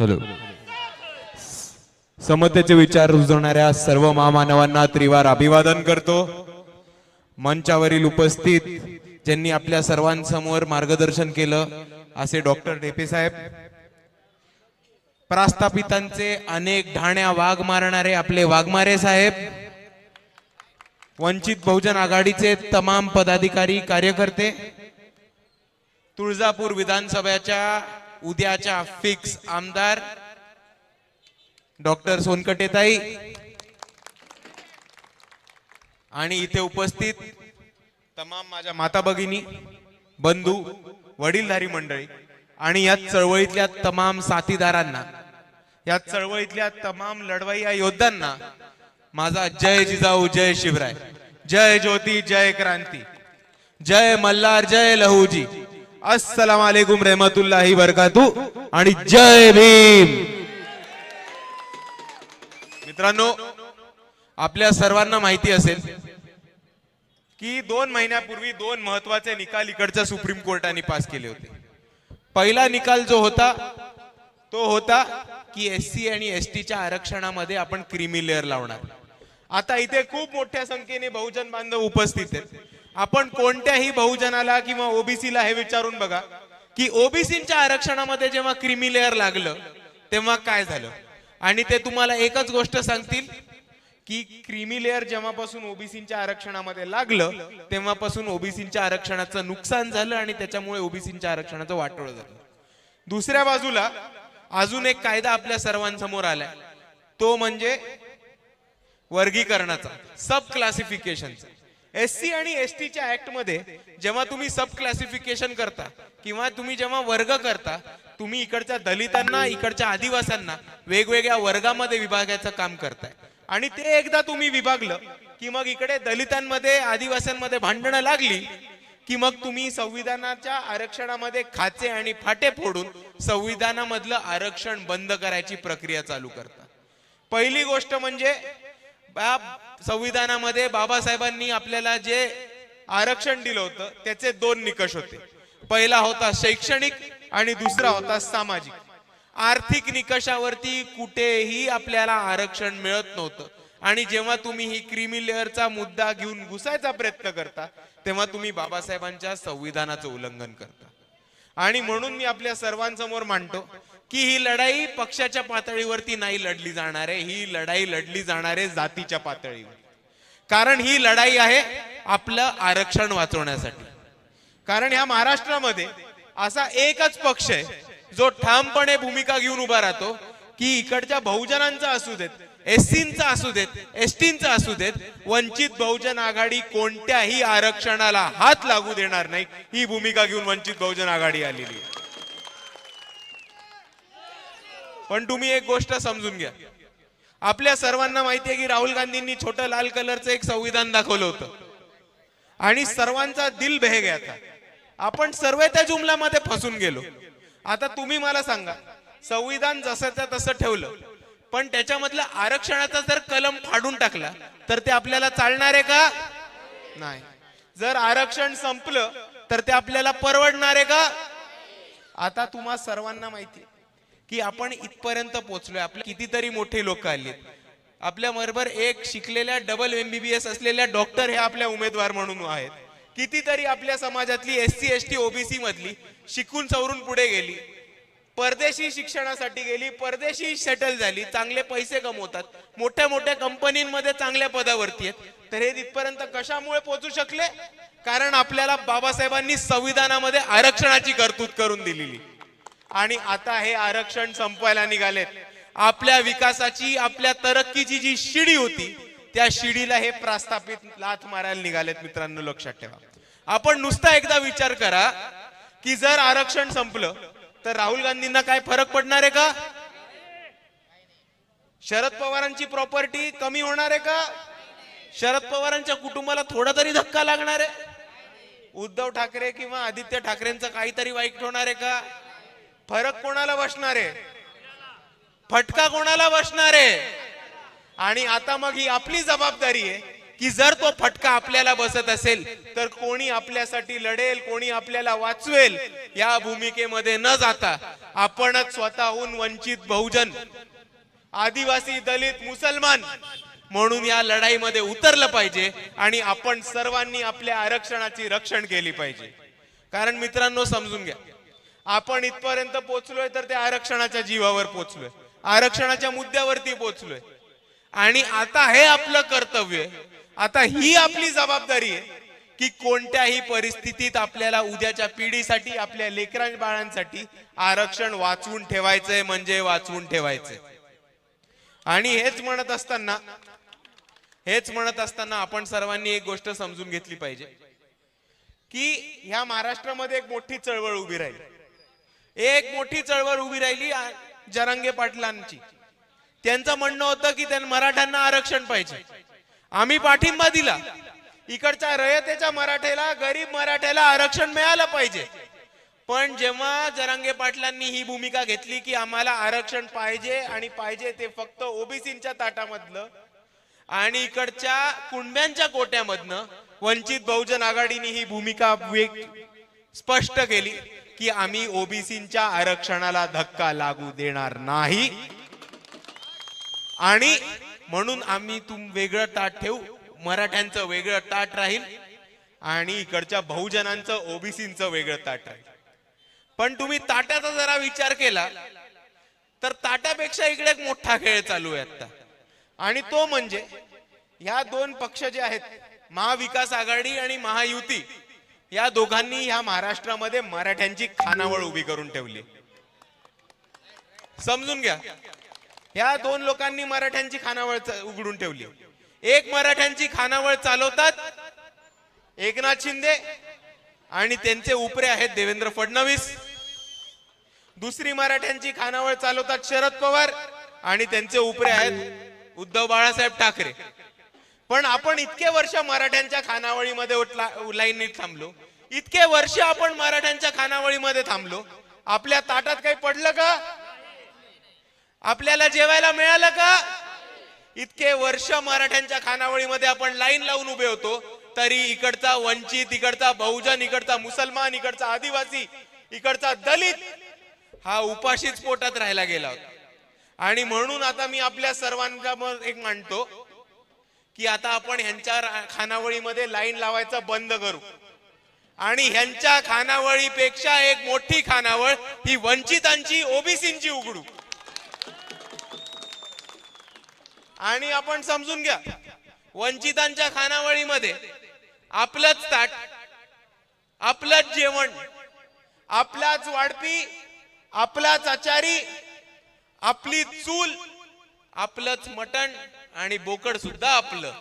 Hello. समतेचे विचार रुजवणाऱ्या सर्व महामानवांना त्रिवार अभिवादन करतो. मंचावरील उपस्थित ज्यांनी आपल्या सर्वांसमोर मार्गदर्शन केलं असे डॉक्टर ढेपे साहेब. प्रास्थापितांचे अनेक ढाण्या वाघ मारणारे आपले वाघमारे साहेब. वंचित बहुजन आघाडीचे तमाम पदाधिकारी कार्यकर्ते. तुळजापूर विधानसभेच्या उद्याच्या फिक्स आमदार डॉक्टर सोनकटेताई. आणि इथे उपस्थित तमाम माझ्या माता भगिनी बंधू वडीलधारी मंडळी आणि या चळवळीतल्या तमाम साथीदारांना या चळवळीतल्या तमाम लढवाई या योद्ध्यांना माझा जय जिजाऊ जय शिवराय. जय ज्योती जय क्रांती. जय मल्हार जय लहूजी. अस्सलाम वालेकुम रहमतुल्लाही बरकातू आणि जय भीम। मित्रांनो आपल्या सर्वांना माहिती असेल की दोन महिन्यापूर्वी दोन महत्त्वाचे निकाल इकडच्या सुप्रीम कोर्टाने पास केले होते. पहिला निकाल जो होता तो होता की एस सी आणि एस टीच्या आरक्षणामध्ये आपण क्रिमी लेअर लावणार. आता इथे खूप मोठ्या संख्येने बहुजन बांधव उपस्थित आहेत. आपण कोणत्याही बहुजनाला किंवा ओबीसीला हे विचारून बघा की ओबीसीच्या आरक्षणामध्ये जेव्हा क्रिमी लेअर लागलं तेव्हा काय झालं? आणि ते तुम्हाला एकच गोष्ट सांगतील की क्रिमी लेअर जेव्हापासून ओबीसीच्या आरक्षणामध्ये लागलं तेव्हापासून ओबीसीच्या आरक्षणाचं नुकसान झालं आणि त्याच्यामुळे ओबीसीच्या आरक्षणाचं वाटोळ झालं. दुसऱ्या बाजूला अजून एक कायदा आपल्या सर्वांसमोर आलाय. तो म्हणजे वर्गीकरणाचा सब क्लासिफिकेशनचा एस सी आणि एस टीच्या ऍक्टमध्ये जेव्हा तुम्ही सब क्लासिफिकेशन करता किंवा तुम्ही जेव्हा वर्ग करता तुम्ही इकडच्या दलितांना इकडच्या आदिवासांना वेगवेगळ्या वर्गामध्ये विभागायचं काम करताय. आणि ते एकदा तुम्ही विभागलं की मग इकडे दलितांमध्ये आदिवासांमध्ये भांडणं लागली की मग तुम्ही संविधानाच्या आरक्षणामध्ये खाचे आणि फाटे फोडून संविधानामधलं आरक्षण बंद करायची प्रक्रिया चालू करता. पहिली गोष्ट म्हणजे संविधानामध्ये बाबासाहेबांनी आपल्याला जे आरक्षण दिलं होतं त्याचे दोन निकष होते. पहिला होता शैक्षणिक आणि दुसरा होता सामाजिक. आर्थिक निकषावरती कुठेही आपल्याला आरक्षण मिळत नव्हतं. आणि जेव्हा तुम्ही ही क्रिमी लेअरचा मुद्दा घेऊन घुसायचा प्रयत्न करता तेव्हा तुम्ही बाबासाहेबांच्या संविधानाचं उल्लंघन करता. आणि म्हणून मी आपल्या सर्वांसमोर मांडतो की ही लढाई पक्षाच्या पातळीवरती नाही लढली जाणार आहे. ही लढाई लढली जाणार आहे जातीच्या पातळीवर. कारण ही लढाई आहे आपलं आरक्षण वाचवण्यासाठी. कारण ह्या महाराष्ट्रामध्ये असा एकच पक्ष आहे जो ठामपणे भूमिका घेऊन उभा राहतो की इकडच्या बहुजनांचा असू देत एससींचा असू देत एसटींचा असू देत वंचित बहुजन आघाडी कोणत्याही आरक्षणाला हात लागू देणार नाही. ही भूमिका घेऊन वंचित बहुजन आघाडी आलेली आहे. पण तुम्ही एक गोष्ट समजून घ्या. आपल्या सर्वांना माहिती आहे की राहुल गांधींनी छोटं लाल कलरचं एक संविधान दाखवलं होतं. आणि सर्वांचा दिल बहे गया आपण सर्व त्या जुमलामध्ये फसून गेलो. आता तुम्ही मला सांगा संविधान जसंच्या तसं ठेवलं पण त्याच्यामधलं आरक्षणाचा जर कलम फाडून टाकला तर ते आपल्याला चालणार आहे का? नाही. जर आरक्षण संपलं तर ते आपल्याला परवडणार आहे का? आता तुम्हा सर्वांना माहिती आहे. की आपण इथपर्यंत पोहोचलोय. आपले कितीतरी मोठे लोक आले आपल्या बरोबर एक शिकलेल्या डबल एमबीबीएस असलेल्या डॉक्टर हे आपल्या उमेदवार म्हणून आहेत. कितीतरी आपल्या समाजातली S C S T OBC मधली शिकून सवरून पुढे गेली. परदेशी शिक्षणासाठी गेली परदेशी सेटल झाली चांगले पैसे कमवतात. मोठ्या मोठ्या कंपनीमध्ये चांगल्या पदावरती आहेत. तर हे तिथपर्यंत कशामुळे पोहोचू शकले? कारण आपल्याला बाबासाहेबांनी संविधानामध्ये आरक्षणाची तरतूद करून दिलेली. आणि आता हे आरक्षण संपवायला निघालेत. आपल्या विकासाची आपल्या तरक्कीची जी शिडी होती त्या शिडीला हे प्रस्थापित लाथ मारायला निघालेत मित्रांनो लक्षात ठेवा. आपण नुसता एकदा विचार करा की जर आरक्षण संपलं तर राहुल गांधींना काय फरक पडणार आहे का? शरद पवारांची प्रॉपर्टी कमी होणार आहे का? शरद पवारांच्या कुटुंबाला थोडा तरी धक्का लागणार आहे? उद्धव ठाकरे किंवा आदित्य ठाकरेंचं काहीतरी वाईट होणार आहे का? फरक कोणाला बसणार आहे? फटका कोणाला बसणार आहे? आणि आता मग ही आपली जबाबदारी आहे की जर तो फटका आपल्याला बसत असेल तर कोणी आपल्यासाठी लढेल कोणी आपल्याला वाचवेल या भूमिकेमध्ये न जाता आपणच स्वतःहून वंचित बहुजन आदिवासी दलित मुसलमान म्हणून या लढाईमध्ये उतरलं पाहिजे आणि आपण सर्वांनी आपल्या आरक्षणाची रक्षण केली पाहिजे. कारण मित्रांनो समजून घ्या. आपण इथपर्यंत पोहोचलोय तर ते आरक्षणाच्या जीवावर पोहोचलोय आरक्षणाच्या मुद्द्यावरती पोहोचलोय आणि आता हे आपलं कर्तव्य आता ही आपली जबाबदारी आहे की कोणत्याही परिस्थितीत आपल्याला उद्याच्या पिढीसाठी आपल्या लेकरां बाळांसाठी आरक्षण वाचवून ठेवायचंय म्हणजे वाचवून ठेवायचंय. आणि हेच म्हणत असताना हेच म्हणत असताना आपण सर्वांनी एक गोष्ट समजून घेतली पाहिजे. की ह्या महाराष्ट्रामध्ये एक मोठी चळवळ उभी राहील. एक मोठी चळवळ उभी राहिली जरांगे पाटलांची. त्यांचं म्हणणं होतं की त्यांना मराठ्यांना आरक्षण पाहिजे. आम्ही पाठिंबा दिला. इकडच्या रयतेच्या मराठ्याला गरीब मराठ्याला आरक्षण मिळालं पाहिजे. पण जेव्हा जरांगे पाटलांनी ही भूमिका घेतली की आम्हाला आरक्षण पाहिजे आणि पाहिजे ते फक्त ओबीसीच्या ताटामधलं आणि इकडच्या कुणब्यांच्या कोट्यामधनं वंचित बहुजन आघाडीने ही भूमिका स्पष्ट केली. की आम्ही ओबीसीच्या आरक्षणाला धक्का लागू देणार नाही. आणि म्हणून आम्ही तुम वेगळं ताट ठेवू मराठ्यांचं वेगळं ताट राहील आणि इकडच्या बहुजनांचं ओबीसीचं वेगळं ताट राहील. पण तुम्ही ताटाचा जरा विचार केला तर ताटापेक्षा इकडे एक मोठा खेळ चालू आहे आता आणि तो म्हणजे ह्या दोन पक्ष जे आहेत महाविकास आघाडी आणि महायुती या दोघांनी ह्या महाराष्ट्रामध्ये मराठ्यांची खानावळ उभी करून ठेवली. समजून घ्या. ह्या दोन लोकांनी मराठ्यांची खानावळ उघडून ठेवली. एक मराठ्यांची खानावळ चालवतात एकनाथ शिंदे आणि त्यांचे उपरे आहेत देवेंद्र फडणवीस. दुसरी मराठ्यांची खानावळ चालवतात शरद पवार आणि त्यांचे उपरे आहेत उद्धव बाळासाहेब ठाकरे. पण आपण इतके वर्ष मराठ्यांच्या खानावळीमध्ये उठला- लाईनीत थांबलो. इतके वर्ष आपण मराठ्यांच्या खानावळीमध्ये थांबलो. आपल्या ताटात काही पडलं का? आपल्याला जेवायला मिळालं का? इतके वर्ष मराठ्यांच्या खानावळीमध्ये आपण लाईन लावून उभे होतो. तरी इकडचा वंचित इकडचा बहुजन इकडचा मुसलमान इकडचा आदिवासी इकडचा दलित हा उपाशीच पोटात राहायला गेला होता. आणि म्हणून आता मी आपल्या सर्वांच्या मग एक मांडतो की आता आपण ह्यांच्या खानावळीमध्ये लाईन लावायचं बंद करू. आणि ह्यांच्या खानावळीपेक्षा एक मोठी खानावळ ही वंचितांची ओबीसींची उघडू. आणि आपण समजून घ्या वंचितांच्या खानावळीमध्ये आपलंच ताट आपलंच जेवण आपलाच वाढपी आपलाच आचारी आपली चूल आपलंच मटण आणि बोकड सुद्धा आपलं.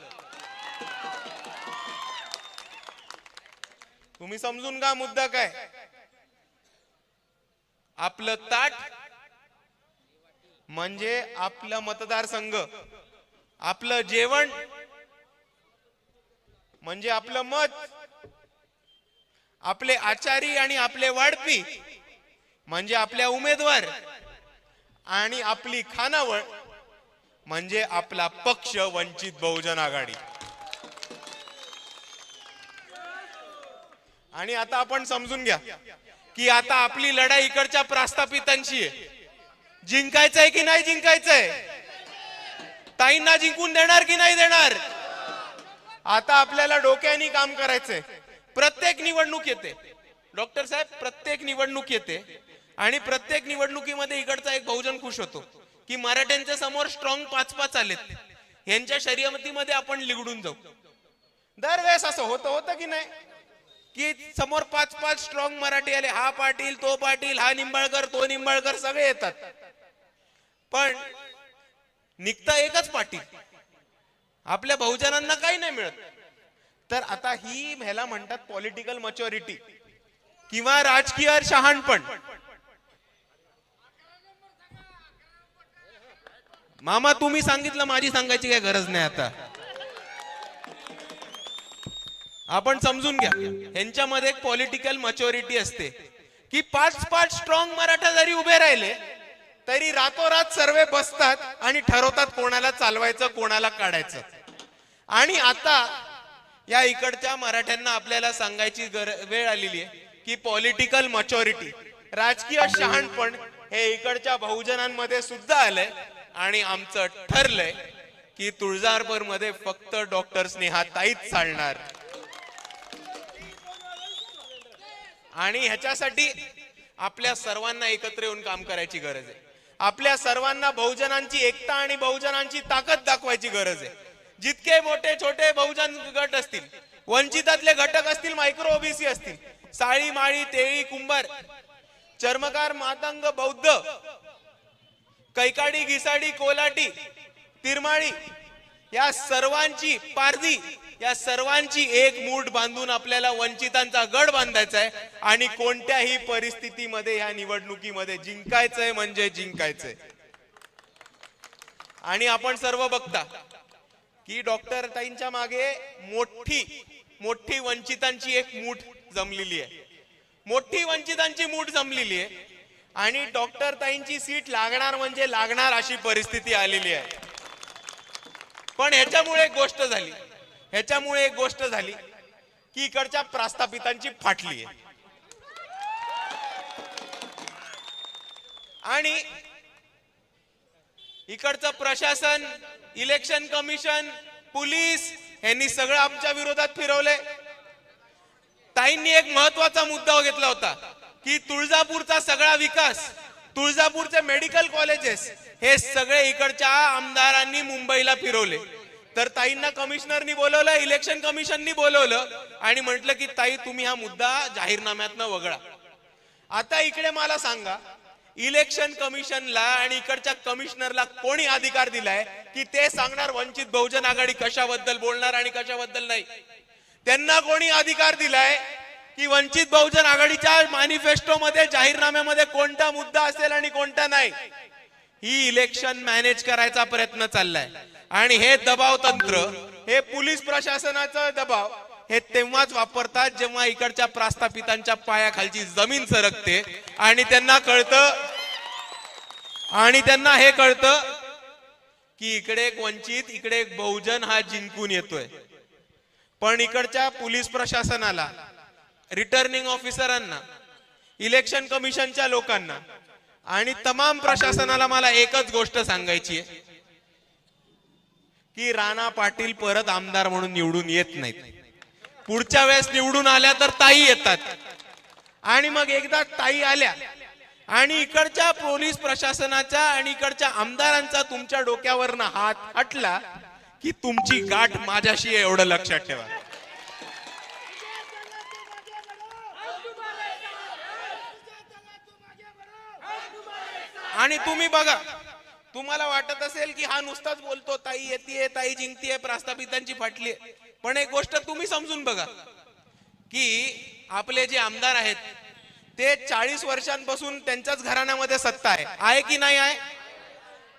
तुम्ही समजून का मुद्दा काय. आपलं ताट म्हणजे आपलं मतदारसंघ. आपलं जेवण म्हणजे आपलं मत. आपले आचारी आणि आपले वाढपी म्हणजे आपल्या उमेदवार आणि आपली खानावळ. म्हणजे आपला पक्ष वंचित बहुजन आघाडी. आणि आता आपण समजून घ्या की आता आपली लढाई इकडच्या प्रास्थापितांशी आहे. जिंकायचंय की नाही जिंकायचंय? ताईंना जिंकून देणार की नाही देणार? आता आपल्याला डोक्याने काम करायचंय. प्रत्येक निवडणूक येते. डॉक्टर साहेब प्रत्येक निवडणूक येते. आणि प्रत्येक निवडणुकीमध्ये इकडचा एक बहुजन खुश होतो. की मराठ्यांच्या समोर स्ट्रॉंग पाच पाच आलेत. यांच्या शर्यतीमध्ये आपण लिगडून जाऊ. दरवेळेस असं होतं होतं की नाही? की समोर पाच पाच स्ट्रॉंग मराठी आले. हा पाटील तो पाटील हा निंबाळकर तो निंबाळकर सगळे येतात. पण निघता एकच पाटील. आपल्या बहुजनांना काही नाही मिळत. तर आता ही ह्याला म्हणतात पॉलिटिकल मच्युरिटी किंवा राजकीय शहाणपण. मामा तुम्ही सांगितलं माझी सांगायची काय गरज नाही आता. आपण समजून घ्या. ह्यांच्यामध्ये एक पॉलिटिकल मच्युरिटी असते. की पाच पाच स्ट्रॉंग मराठा जरी उभे राहिले तरी रातोरात सर्वे बसतात आणि ठरवतात कोणाला चालवायचं कोणाला काढायचं. आणि आता या इकडच्या मराठ्यांना आपल्याला सांगायची गर वेळ आलेली आहे की पॉलिटिकल मच्युरिटी राजकीय शहाणपण हे इकडच्या बहुजनांमध्ये सुद्धा आलंय. आणि आमचं ठरलंय की तुळजारपूरमध्ये फक्त डॉक्टर स्नेहा ताईच चालणार. आणि ह्याच्यासाठी आपल्या सर्वांना एकत्र येऊन काम करायची गरज आहे. आपल्या सर्वांना बहुजनांची एकता आणि बहुजनांची ताकद दाखवायची गरज आहे. जितके मोठे छोटे बहुजन गट असतील वंचितातले घटक असतील मायक्रो ओबीसी असतील साळी माळी तेळी कुंभार चर्मकार मातंग बौद्ध कैकाडी घिसाडी कोलाटी तिरमाळी या सर्वांची पारधी या सर्वांची एक मूठ बांधून आपल्याला वंचितांचा गड बांधायचा आहे आणि कोणत्याही परिस्थितीमध्ये या निवडणुकीमध्ये जिंकायचंय म्हणजे जिंकायचंय. आणि आपण सर्व बघता की डॉक्टर ताईंच्या मागे मोठी मोठी वंचितांची एक मूठ जमलेली आहे मोठी वंचितांची मूठ जमलेली आहे आणि डॉक्टर ताईंची सीट लागणार म्हणजे लागणार अशी परिस्थिती आलेली आहे. पण ह्याच्यामुळे एक गोष्ट झाली. ह्याच्यामुळे एक गोष्ट झाली की इकडच्या प्रास्थापितांची फाटली आहे. आणि इकडचं प्रशासन इलेक्शन कमिशन पोलीस यांनी सगळं आमच्या विरोधात फिरवलंय. ताईंनी एक महत्त्वाचा मुद्दा घेतला होता. की तुळजापूरचा सगळा विकास तुळजापूरचे मेडिकल कॉलेजेस हे सगळे इकडच्या आमदारांनी मुंबईला फिरवले. तर ताईंना कमिशनरनी बोलवलं इलेक्शन कमिशननी बोलवलं आणि म्हटलं की ताई तुम्ही हा मुद्दा जाहीरनाम्यातनं वगळा. आता इकडे मला सांगा इलेक्शन कमिशनला आणि इकडच्या कमिशनरला कोणी अधिकार दिलाय की ते सांगणार वंचित बहुजन आघाडी कशाबद्दल बोलणार आणि कशाबद्दल नाही? त्यांना कोणी अधिकार दिलाय? की वंचित बहुजन आघाडीच्या मॅनिफेस्टो मध्ये जाहीरनाम्यामध्ये कोणता मुद्दा असेल आणि कोणता नाही ही इलेक्शन मॅनेज करायचा प्रयत्न चाललाय. आणि हे दबाव तंत्र हे पोलीस प्रशासनाचं दबाव हे तेव्हाच वापरतात जेव्हा इकडच्या प्रास्थापितांच्या पायाखालची जमीन सरकते. आणि त्यांना कळतं आणि त्यांना हे कळतं की इकडे एक वंचित इकडे एक बहुजन हा जिंकून येतोय. पण इकडच्या पोलीस प्रशासनाला रिटर्निंग ऑफिसरांना इलेक्शन कमिशनच्या लोकांना आणि तमाम प्रशासनाला मला एकच गोष्ट सांगायची आहे की राणा पाटील परत आमदार म्हणून निवडून येत नाहीत. पुढच्या वेळेस निवडून आल्या तर ताई येतात. आणि मग एकदा ताई आल्या आणि इकडच्या पोलीस प्रशासनाच्या आणि इकडच्या आमदारांचा तुमच्या डोक्यावरनं हात हटला की तुमची गाठ माझ्याशी एवढं लक्षात ठेवा. आणि तुम्ही बघा तुम्हाला वाटत असेल की हा नुसताच बोलतो ताई येते ताई जिंकतीये प्रास्थापितांची फाटली पण एक गोष्ट तुम्ही समजून बघा की आपले जे आमदार आहेत ते चाळीस वर्षांपासून त्यांच्याच घराण्यामध्ये सत्ता आहे. आहे की नाही आहे?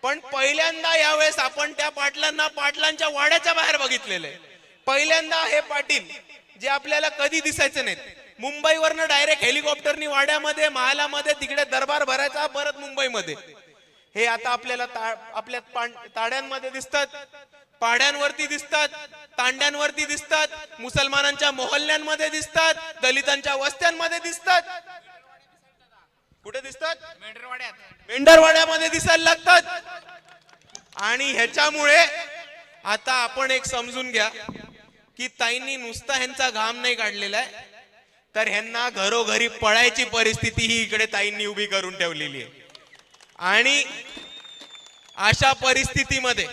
पण पहिल्यांदा यावेळेस आपण त्या पाटलांना पाटलांच्या वाड्याच्या बाहेर बघितलेले पहिल्यांदा हे पाटील जे आपल्याला कधी दिसायचे नाहीत मुंबईवरनं डायरेक्ट हेलिकॉप्टरनी वाड्यामध्ये महालामध्ये तिकडे दरबार भरायचा परत मुंबईमध्ये. हे आता आपल्याला आपल्या ताड्यांमध्ये दिसतात. पाड्यांवरती दिसतात तांड्यांवरती दिसतात मुसलमानांच्या मोहल्ल्यांमध्ये दिसतात दलितांच्या वस्त्यांमध्ये दिसतात. कुठे दिसतात? मेंढरवाड्यामध्ये दिसायला लागतात. आणि ह्याच्यामुळे आता आपण एक समजून घ्या की ताईंनी नुसता ह्यांचा घाम नाही काढलेला आहे. तर ह्यांना घरोघरी पळायची परिस्थिती ही इकडे ताईंनी उभी करून ठेवलेली आहे. आणि अशा परिस्थितीमध्ये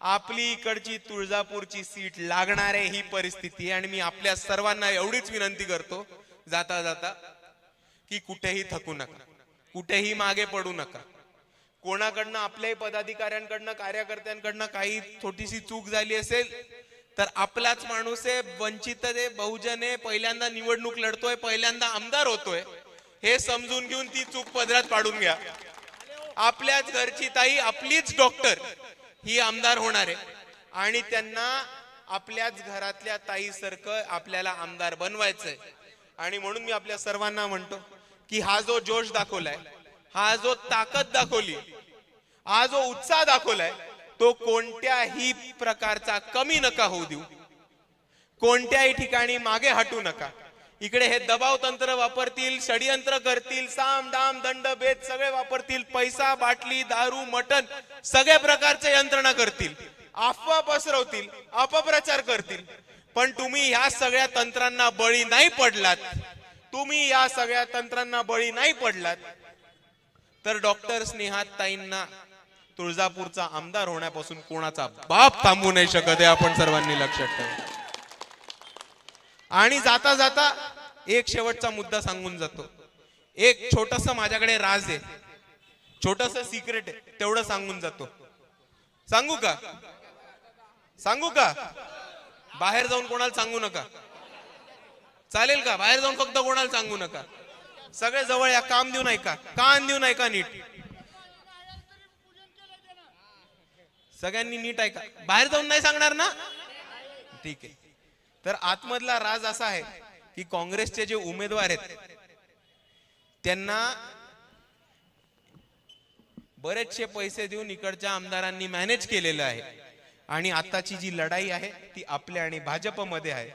आपली इकडची तुळजापूरची सीट लागणार आहे ही परिस्थिती. आहे आणि मी आपल्या सर्वांना एवढीच विनंती करतो जाता जाता की कुठेही थकू नका. कुठेही मागे पडू नका. कोणाकडनं आपल्याही पदाधिकाऱ्यांकडनं कार्यकर्त्यांकडनं काही छोटीशी चूक झाली असेल तर आपलाच माणूस आहे वंचित आहे बहुजन आहे पहिल्यांदा निवडणूक लढतोय पहिल्यांदा आमदार होतोय. हे समजून घेऊन ती चूक पदरात पाडून घ्या. आपल्याच घरची ताई आपलीच डॉक्टर ही आमदार होणार आहे. आणि त्यांना आपल्याच घरातल्या ताई सारखं आपल्याला आमदार बनवायचंय. आणि म्हणून मी आपल्या सर्वांना म्हणतो की हा जो जोश दाखवलाय हा जो ताकद दाखवली हा जो उत्साह दाखवलाय तो कोणत्याही प्रकारचा कमी नका होऊ देऊ. कोणत्याही ठिकाणी मागे हटू नका. इकडे हे दबाव तंत्र वापरतील षडयंत्र करतील साम दाम दंड भेद सगळे वापरतील पैसा बाटली दारू मटन सगळ्या प्रकारचे यंत्रणा करतील. अफवा पसरवतील अपप्रचार करतील. पण तुम्ही ह्या सगळ्या तंत्रांना बळी नाही पडलात. तुम्ही या सगळ्या तंत्रांना बळी नाही पडलात. तर डॉक्टर स्नेहात ताईंना तुळजापूरचा आमदार होण्यापासून कोणाचा बाप थांबू नाही शकत हे आपण सर्वांनी लक्षात ठेवा. आणि जाता जाता एक शेवटचा मुद्दा सांगून जातो. एक छोटस माझ्याकडे राज आहे. छोटस सिक्रेट आहे तेवढं सांगून जातो. सांगू का? सांगू का? बाहेर जाऊन कोणाला सांगू नका. चालेल का? बाहेर जाऊन फक्त कोणाला सांगू नका. सगळे जवळ या काम देऊ नाही का कान देऊ नाही का नीट. सगळ्यांनी नीट ऐका. बाहेर जाऊन नाही सांगणार ना? ठीक आहे. तर आतमधला राज असा आहे की काँग्रेसचे जे उमेदवार आहेत त्यांना बरेचसे पैसे देऊन इकडच्या आमदारांनी मॅनेज केलेलं आहे. आणि आताची जी लढाई आहे ती आपल्या आणि भाजपमध्ये आहे.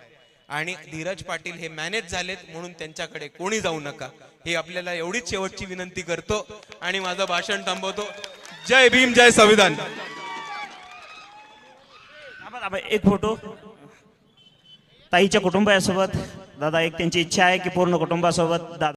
आणि धीरज पाटील हे मॅनेज झालेत म्हणून त्यांच्याकडे कोणी जाऊ नका. हे आपल्याला एवढीच शेवटची विनंती करतो आणि माझं भाषण थांबवतो. जय भीम जय संविधान. एक फोटो ताईच्या कुटुंबासोबत दादा एक त्यांची इच्छा आहे की पूर्ण कुटुंबासोबत दादा